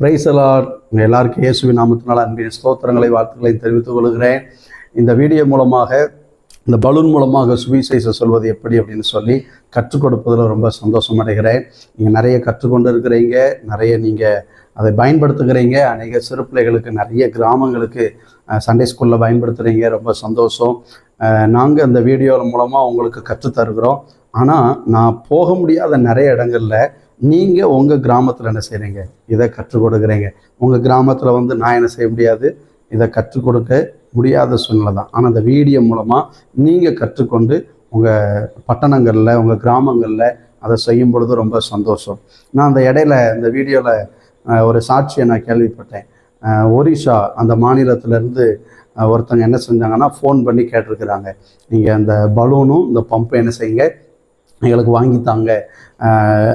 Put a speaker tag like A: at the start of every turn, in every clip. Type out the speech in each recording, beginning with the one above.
A: Praise the Lord எல்லாருக்கும் இயேசுவின் நாமத்தினால் அன்பின் ஸ்தோத்திரங்களை வாழ்த்துக்களை தெரிவித்துக் கொள்கிறேன். இந்த வீடியோ மூலமாக இந்த பலூன் மூலமாக சுவிசேஷம் சொல்வது எப்படி அப்படின்னு சொல்லி கற்றுக் கொடுப்பதில் ரொம்ப சந்தோஷம் அடைகிறேன். நீங்கள் நிறைய கற்றுக்கொண்டு இருக்கிறீங்க நிறைய நீங்கள் அதை பயன்படுத்துகிறீங்க அநேக சிறு பிள்ளைகளுக்கு நிறைய கிராமங்களுக்கு சண்டே ஸ்கூலில் பயன்படுத்துகிறீங்க ரொம்ப சந்தோஷம். நாங்கள் அந்த வீடியோ மூலமாக உங்களுக்கு கற்றுத் தருகிறோம். ஆனால் நான் போக முடியாத நிறைய இடங்களில் நீங்கள் உங்கள் கிராமத்தில் என்ன செய்கிறீங்க இதை கற்றுக் கொடுக்குறீங்க. உங்கள் கிராமத்தில் வந்து நான் என்ன செய்ய முடியாது? இதை கற்றுக் கொடுக்க முடியாத சூழ்நிலை தான். ஆனால் இந்த வீடியோ மூலமாக நீங்கள் கற்றுக்கொண்டு உங்கள் பட்டணங்களில் உங்கள் கிராமங்களில் அதை செய்யும் பொழுது ரொம்ப சந்தோஷம். நான் அந்த இடையில இந்த வீடியோவில் ஒரு சாட்சியை நான் கேள்விப்பட்டேன். ஒரிசா ஒரிஷா அந்த மாநிலத்திலேருந்து ஒருத்தங்க என்ன செஞ்சாங்கன்னா ஃபோன் பண்ணி கேட்டிருக்கிறாங்க. நீங்கள் அந்த பலூனும் இந்த பம்பை என்ன செய்யுங்க? எங்களுக்கு வாங்கித்தாங்க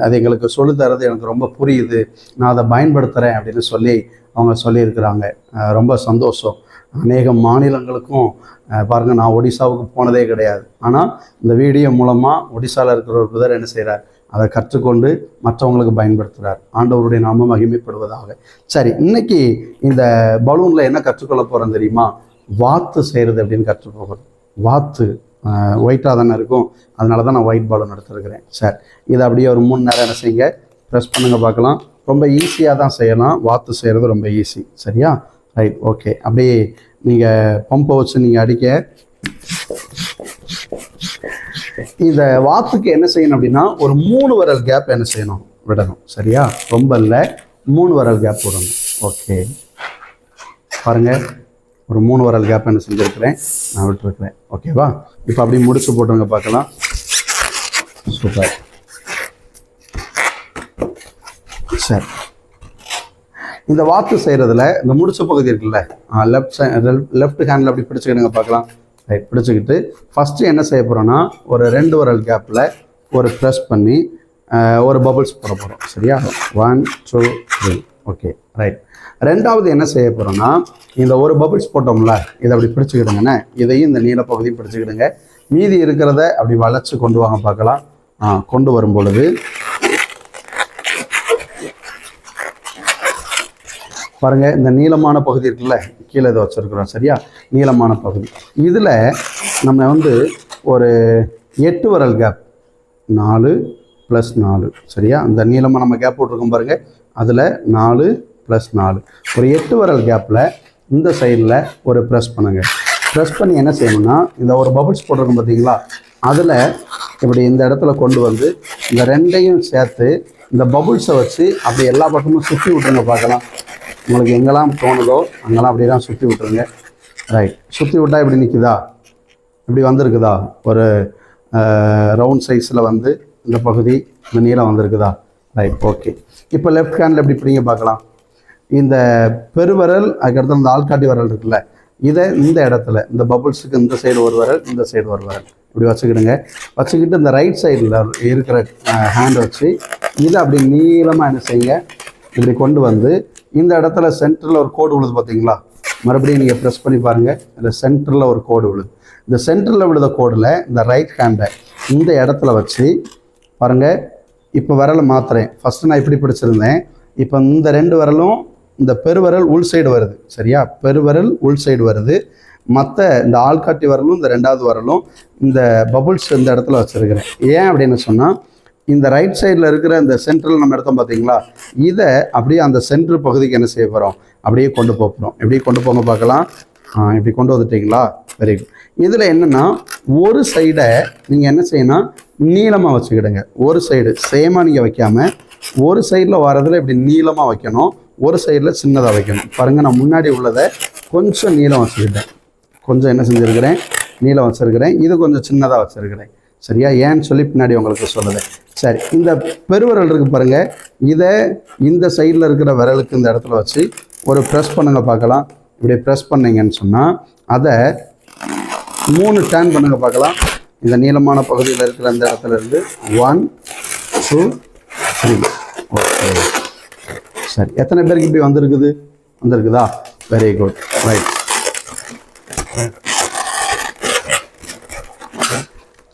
A: அது எங்களுக்கு சொல்லித் தரது எனக்கு ரொம்ப புரியுது. நான் அதை பயன்படுத்துகிறேன் அப்படின்னு சொல்லி அவங்க சொல்லியிருக்கிறாங்க. ரொம்ப சந்தோஷம். அநேக மாநிலங்களுக்கும் பாருங்கள் நான் ஒடிசாவுக்கு போனதே கிடையாது. ஆனால் இந்த வீடியோ மூலமாக ஒடிசாவில் இருக்கிற ஒரு பிரதர் என்ன செய்கிறார் அதை கற்றுக்கொண்டு மற்றவங்களுக்கு பயன்படுத்துகிறார் ஆண்டவருடைய நாம மகிமைப்படுவதாக. சரி இன்னைக்கு இந்த பலூனில் என்ன கற்றுக்கொள்ள போகிறோம் தெரியுமா? வாத்து செய்கிறது அப்படின்னு கற்றுப்போகிறோம் வாத்து. ஒயிட்டாக தானே இருக்கும். அதனால தான் நான் ஒயிட் பாலும் எடுத்துருக்கிறேன் சார் இதை அப்படியே ஒரு மூணு நேரம் என்ன செய்யுங்க ப்ரெஸ் பண்ணுங்கள் பார்க்கலாம். ரொம்ப ஈஸியாக தான் செய்யலாம். வாத்து செய்கிறது ரொம்ப ஈஸி சரியா? ரைட் ஓகே அப்படியே நீங்கள் பம்பை வச்சு நீங்கள் அடிக்க. இந்த வாத்துக்கு என்ன செய்யணும் அப்படின்னா ஒரு மூணு வரல் கேப் என்ன செய்யணும்? விடணும். சரியா? ரொம்ப இல்லை. மூணு வரல் கேப் விடணும் ஓகே பாருங்கள் ஒரு மூணு வரல் கேப் என்ன செஞ்சுருக்கிறேன். நான் விட்டுருக்குறேன். ஓகேவா இப்போ அப்படியே முடிச்சு போட்டுருங்க பார்க்கலாம். சூப்பர் சரி இந்த வாத்து செய்கிறதுல இந்த முடிச்ச பகுதி இருக்குல்ல லெஃப்ட் சை லெஃப்ட் ஹேண்டில் அப்படி பிடிச்சிக்கிடுங்க பார்க்கலாம். ரைட் பிடிச்சிக்கிட்டு ஃபஸ்ட்டு என்ன செய்ய போகிறோன்னா ஒரு ரெண்டு வரல் கேப்பில் ஒரு ப்ரெஸ் பண்ணி ஒரு பபுள்ஸ் போட போகிறோம் சரியா? One two three okay right ரெண்டாவது என்ன செய்ய போகிறோன்னா இந்த ஒரு பபிள்ஸ் போட்டோம்ல இதை அப்படி பிடிச்சிக்கிடுங்கண்ணே இதையும் இந்த நீல பகுதியும் பிடிச்சிக்கிடுங்க மீதி இருக்கிறத அப்படி வளைச்சு கொண்டு வாங்க பார்க்கலாம். கொண்டு வரும் பொழுது பாருங்க இந்த நீளமான பகுதி இருக்குல்ல கீழே இதை வச்சுருக்குறோம் சரியா? நீளமான பகுதி. இதில் நம்ம வந்து ஒரு எட்டு வரல் கேப் நாலு ப்ளஸ் நாலு சரியா? அந்த நீளமாக நம்ம கேப் போட்டிருக்கோம் பாருங்கள் அதில் நாலு ப்ளஸ் நாலு. ஒரு எட்டு வரல் கேப்பில் இந்த சைடில் ஒரு ப்ரெஸ் பண்ணுங்கள் ப்ரெஸ் பண்ணி என்ன செய்யணும்னா இந்த ஒரு பபுள்ஸ் போட்டிருக்கோம் பார்த்தீங்களா? அதில் இப்படி இந்த இடத்துல கொண்டு வந்து இந்த ரெண்டையும் சேர்த்து இந்த பபுள்ஸை வச்சு அப்படி எல்லா பக்கமும் சுற்றி விட்டுருங்க பார்க்கலாம். உங்களுக்கு எங்கெல்லாம் தோணுதோ அங்கெல்லாம் அப்படியே தான் சுற்றி விட்டுருங்க. ரைட் சுற்றி விட்டால் இப்படி நிற்குதா இப்படி வந்திருக்குதா? ஒரு ரவுண்ட் சைஸில் வந்து இந்த பகுதி இந்த நீளம் வந்திருக்குதா? ரைட் ஓகே இப்போ லெஃப்ட் ஹேண்டில் எப்படி பிடிங்க பார்க்கலாம். இந்த பெருவரல் அதுக்கடுத்து அந்த ஆள்காட்டி விரல் இருக்குல்ல இதை இந்த இடத்துல இந்த பபுள்ஸுக்கு இந்த சைடு ஒரு விரல் இந்த சைடு ஒரு வரல். இப்படி வச்சுக்கிடுங்க. வச்சுக்கிட்டு இந்த ரைட் சைடில் இருக்கிற ஹேண்டை வச்சு இதை அப்படி நீளமாக என்ன செய்யுங்க இப்படி கொண்டு வந்து இந்த இடத்துல சென்டரில் ஒரு கோடு விழுது பார்த்தீங்களா? மறுபடியும் நீங்கள் ப்ரெஸ் பண்ணி பாருங்கள் இந்த சென்டரில் ஒரு கோடு விழுது. இந்த சென்டரில் விழுத கோடில் இந்த ரைட் ஹேண்டை இந்த இடத்துல வச்சு பாருங்கள் இப்போ விரலை மாத்துறேன். ஃபஸ்ட்டு நான் இப்படி பிடிச்சிருந்தேன். இப்போ இந்த ரெண்டு விரலும் இந்த பெருவரல் உள் சைடு வருது. சரியா? பெருவரல் உள் சைடு வருது. மற்ற இந்த ஆள்காட்டி வரலும் இந்த ரெண்டாவது வரலும் இந்த பபுள்ஸ் இந்த இடத்துல வச்சுருக்கிறேன். ஏன் அப்படின்னு சொன்னால் இந்த ரைட் சைடில் இருக்கிற இந்த சென்ட்ரல் நம்ம இடத்தோம் பார்த்தீங்களா இதை அப்படியே அந்த சென்ட்ரு பகுதிக்கு என்ன செய்ய போகிறோம் அப்படியே கொண்டு போக போகிறோம் எப்படி கொண்டு போங்க பார்க்கலாம்? இப்படி கொண்டு வந்துட்டீங்களா? வெரி குட் இதில் என்னென்னா ஒரு சைடை நீங்கள் என்ன செய்யணும் நீளமாக வச்சுக்கிடுங்க. ஒரு சைடு சேமாக நீங்கள் வைக்காமல் ஒரு சைடில் வரதில் இப்படி நீளமாக வைக்கணும். ஒரு சைடில் சின்னதாக வைக்கணும். பாருங்கள் நான் முன்னாடி உள்ளதை கொஞ்சம் நீளம் வச்சுக்கிட்டேன் கொஞ்சம் என்ன செஞ்சுருக்கிறேன்? நீளம் வச்சுருக்கிறேன். இது கொஞ்சம் சின்னதாக வச்சுருக்கிறேன். சரியா? ஏன்னு சொல்லி பின்னாடி உங்களுக்கு சொல்லுது சரி இந்த பெருவிரல் இருக்குது பாருங்கள் இதை இந்த சைடில் இருக்கிற விரலுக்கு இந்த இடத்துல வச்சு ஒரு ப்ரெஸ் பண்ணுங்கள் பார்க்கலாம். இப்படி ப்ரெஸ் பண்ணீங்கன்னு சொன்னால் அதை மூணு டேர்ன் பண்ணுங்கள் பார்க்கலாம். இந்த நீளமான பகுதியில் இருக்கிற அந்த இடத்துல இருந்து ஒன் டூ த்ரீ ஓகே. சரி. எத்தனை பேருக்கு இப்படி வந்திருக்குது? வந்திருக்குதா? வெரி குட் ரைட்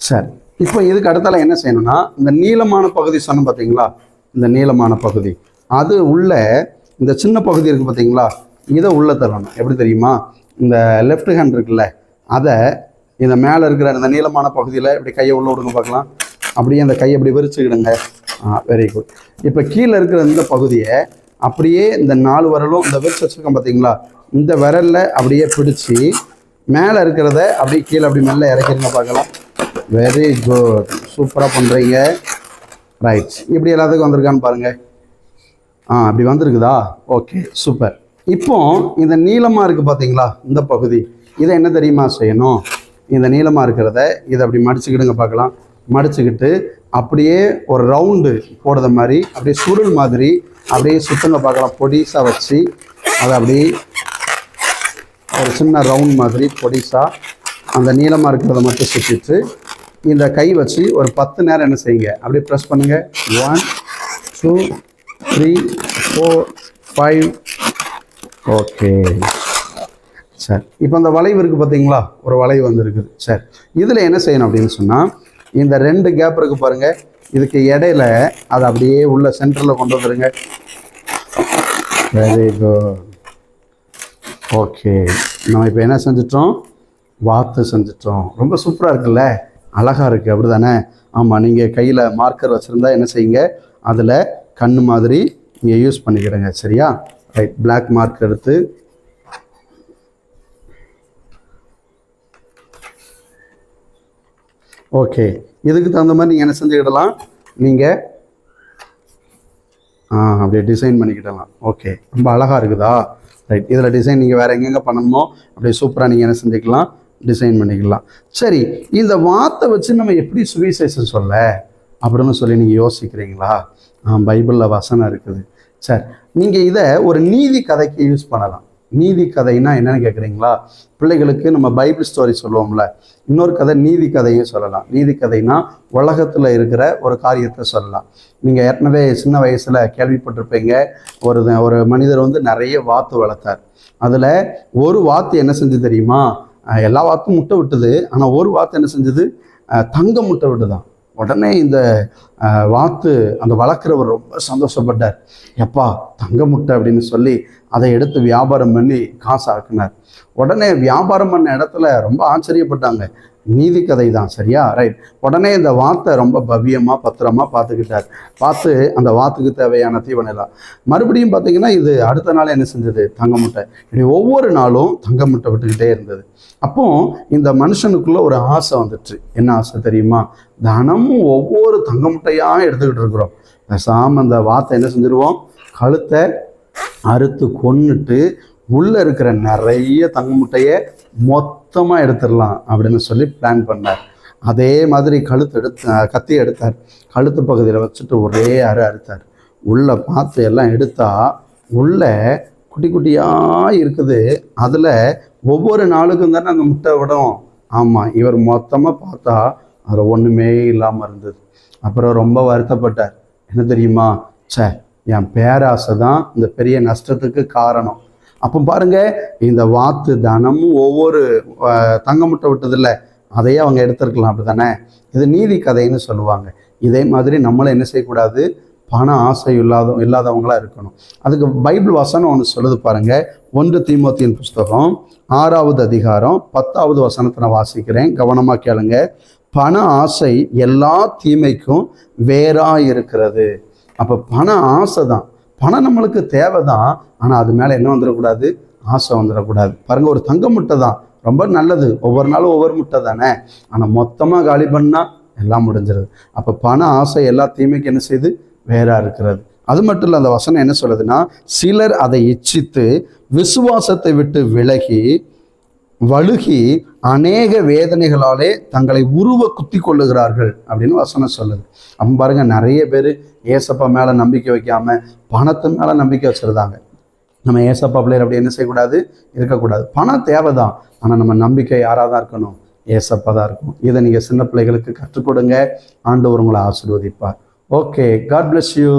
A: சரி. இப்போ இதுக்கு அடுத்தால என்ன செய்யணும்னா இந்த நீளமான பகுதி சொன்னோம் பார்த்தீங்களா இந்த நீளமான பகுதி. அது உள்ள இந்த சின்ன பகுதி இருக்குது பார்த்தீங்களா இதை உள்ளே தரணும். எப்படி தெரியுமா? இந்த லெஃப்ட் ஹேண்ட் இருக்குல்ல அதை இந்த மேலே இருக்கிற இந்த நீளமான பகுதியில் இப்படி கையை உள்ளே விடுங்க பார்க்கலாம். அப்படியே அந்த கையை இப்படி விரிச்சுக்கிடுங்க. வெரி குட் இப்போ கீழே இருக்கிற இந்த பகுதியை அப்படியே இந்த நாலு விரலும் இந்த விரிச்சு வச்சுருக்கோம் பார்த்தீங்களா? இந்த விரலில் அப்படியே பிடிச்சி மேலே இருக்கிறத அப்படியே கீழே அப்படி மெல்ல இறக்கிருங்க பார்க்கலாம். வெரி குட் சூப்பராக பண்ணுறீங்க ரைட் இப்படி எல்லாத்துக்கும் வந்திருக்கான்னு பாருங்கள் ஆ அப்படி வந்திருக்குதா? ஓகே சூப்பர் இப்போ இந்த நீளமாக இருக்குது பார்த்தீங்களா? இந்த பகுதி. இதை என்ன தெரியுமா செய்யணும்? இந்த நீளமாக இருக்கிறத இதை அப்படி மடிச்சுக்கிடுங்க பார்க்கலாம். மடிச்சுக்கிட்டு அப்படியே ஒரு ரவுண்டு போடுற மாதிரி அப்படியே சுருள் மாதிரி அப்படியே சுத்தங்க பார்க்கலாம். பொடிசாக வச்சு அதை அப்படியே ஒரு சின்ன ரவுண்ட் மாதிரி பொடிசாக அந்த நீளமாக இருக்கிறத மட்டும் சுற்றிட்டு இந்த கை வச்சு ஒரு பத்து நேரம் என்ன செய்யுங்க? அப்படியே ப்ரெஸ் பண்ணுங்கள் one two three four five okay சரி. இப்போ அந்த வளைவு இருக்குது பார்த்தீங்களா ஒரு வளைவு வந்துருக்குது சரி. இதில் என்ன செய்யணும் அப்படின்னு சொன்னால் இந்த ரெண்டு கேப் இருக்குது பாருங்கள் இதுக்கு இடையில அதை அப்படியே உள்ள சென்டரில் கொண்டு வந்துருங்க. வெரி குட் ஓகே நம்ம இப்போ என்ன செஞ்சிட்டோம்? வாத்து செஞ்சிட்டோம். ரொம்ப சூப்பராக இருக்குல்ல? அழகாக இருக்குது அப்படி தானே ஆமாம் நீங்கள் கையில் மார்க்கர் வச்சுருந்தா என்ன செய்யுங்க? அதில் கண் மாதிரி நீங்கள் யூஸ் பண்ணிக்கிடுங்க. சரியா? ரைட் பிளாக் மார்க் எடுத்து ஓகே. இதுக்கு தகுந்த மாதிரி நீங்கள் என்ன செஞ்சுக்கிடலாம்? நீங்கள் ஆ அப்படியே டிசைன் பண்ணிக்கிடலாம். ஓகே. ரொம்ப அழகாக இருக்குதா? ரைட் இதில் டிசைன் நீங்கள் வேறு எங்கெங்கே பண்ணணுமோ அப்படியே சூப்பராக நீங்கள் என்ன செஞ்சுக்கலாம்? டிசைன் பண்ணிக்கலாம் சரி இந்த வார்த்தை வச்சு நம்ம எப்படி சுவிசேஷம் சொல்ல? அப்படின்னு சொல்லி நீங்கள் யோசிக்கிறீங்களா? ஆ பைபிளில் வசனம் இருக்குது. சரி நீங்கள் இதை ஒரு நீதி கதைக்கு யூஸ் பண்ணலாம். நீதி கதைன்னா என்னன்னு கேட்குறீங்களா பிள்ளைகளுக்கு நம்ம பைபிள் ஸ்டோரி சொல்லுவோம்ல. இன்னொரு கதை நீதி கதையும் சொல்லலாம். நீதி கதைனா உலகத்தில் இருக்கிற ஒரு காரியத்தை சொல்லலாம். நீங்கள் ஏற்கனவே சின்ன வயசில் கேள்விப்பட்டிருப்பீங்க. ஒரு ஒரு மனிதர் வந்து நிறைய வாத்து வளர்த்தார். அதில் ஒரு வாத்து என்ன செஞ்சு தெரியுமா? எல்லா வாத்தும் முட்டை விட்டுது. ஆனால் ஒரு வாத்து என்ன செஞ்சது? தங்க முட்டை விட்டுதான். உடனே இந்த வாத்து அந்த வளர்க்குறவர் ரொம்ப சந்தோஷப்பட்டார். எப்பா தங்க முட்டை அப்படின்னு சொல்லி அதை எடுத்து வியாபாரம் பண்ணி காசு ஆக்குனார். உடனே வியாபாரம் பண்ண இடத்துல ரொம்ப ஆச்சரியப்பட்டாங்க. நீதி கதை தான் சரியா? ரைட் உடனே இந்த வாத்தை ரொம்ப பவ்யமாக பத்திரமாக பார்த்துக்கிட்டார். பார்த்து அந்த வாத்துக்கு தேவையான தீவனம் மறுபடியும் பார்த்தீங்கன்னா இது அடுத்த நாள் என்ன செஞ்சது? தங்க முட்டை. இப்படி ஒவ்வொரு நாளும் தங்க முட்டை விட்டுக்கிட்டே இருந்தது. அப்போ இந்த மனுஷனுக்குள்ள ஒரு ஆசை வந்துட்டு என்ன ஆசை தெரியுமா? தினமும் ஒவ்வொரு தங்க முட்டையாக எடுத்துக்கிட்டு இருக்கிறோம். பேசாமல் அந்த வாத்தை என்ன செஞ்சிருவோம்? கழுத்தை அறுத்து கொன்னுட்டு உள்ளே இருக்கிற நிறைய தங்க முட்டையை மொத்தமாக எடுத்துடலாம் அப்படின்னு சொல்லி பிளான் பண்ணார். அதே மாதிரி கழுத்து எடுத்து கத்தி எடுத்தார். கழுத்து பகுதியில் வச்சுட்டு ஒரே அறு அறுத்தார். உள்ளே பார்த்து எல்லாம் எடுத்தா உள்ளே குட்டி குட்டியாக இருக்குது. அதில் ஒவ்வொரு நாளுக்கும் தானே அந்த முட்டை விடும். ஆமாம் இவர் மொத்தமாக பார்த்தா அதில் ஒன்றுமே இல்லாமல் இருந்தது. அப்புறம் ரொம்ப வருத்தப்பட்டார். என்ன தெரியுமா? ச்சே என் பேராசை தான் இந்த பெரிய நஷ்டத்துக்கு காரணம். அப்போ பாருங்க இந்த வாத்து தினமும் ஒவ்வொரு அஹ், தங்க முட்டை விட்டதில்ல. அதையே அவங்க எடுத்திருக்கலாம் அப்படி தானே இது நீதி கதைன்னு சொல்லுவாங்க. இதே மாதிரி நம்மளை என்ன செய்யக்கூடாது? பண ஆசை இல்லாத இல்லாதவங்களா இருக்கணும். அதுக்கு பைபிள் வசனம் ஒன்று சொல்லுது பாருங்க. ஒன்று தீமோத்தியின் புஸ்தகம் ஆறாவது அதிகாரம் பத்தாவது வசனத்தை நான் வாசிக்கிறேன். கவனமாக கேளுங்க. பண ஆசை எல்லா தீமைக்கும் வேறாக இருக்கிறது. அப்போ பணம் ஆசை தான் பணம் நம்மளுக்கு தேவை தான் ஆனால் அது மேலே என்ன வந்துடக்கூடாது? ஆசை வந்துடக்கூடாது. பாருங்கள் ஒரு தங்க முட்டை தான் ரொம்ப நல்லது. ஒவ்வொரு நாளும் ஒவ்வொரு முட்டை தானே? ஆனால் மொத்தமாக காலி பண்ணால் எல்லாம் முடிஞ்சிருது. அப்போ பண ஆசை எல்லா தீமைக்கு என்ன செய்யுது வேறாக இருக்கிறது. அது மட்டும் இல்லை அந்த வசனம் என்ன சொல்லுதுன்னா சிலர் அதை இச்சித்து விசுவாசத்தை விட்டு விலகி வழுகி அநேக வேதனைகளாலே தங்களை உருவ குத்தி கொள்ளுகிறார்கள் அப்படின்னு வசனம் சொல்லுது. அப்போ பாருங்க நிறைய பேர் ஏசப்பா மேலே நம்பிக்கை வைக்காம பணத்து மேலே நம்பிக்கை வச்சுருந்தாங்க. நம்ம ஏசப்பா பிள்ளையர் அப்படி என்ன செய்யக்கூடாது? இருக்கக்கூடாது. பணம் தேவை தான் ஆனால் நம்ம நம்பிக்கை யாராக தான் இருக்கணும்? ஏசப்பா தான் இருக்கும். இதை நீங்கள் சின்ன பிள்ளைகளுக்கு கற்றுக் கொடுங்க. ஆண்டவர் உங்களை ஆசீர்வதிப்பார். Okay God bless you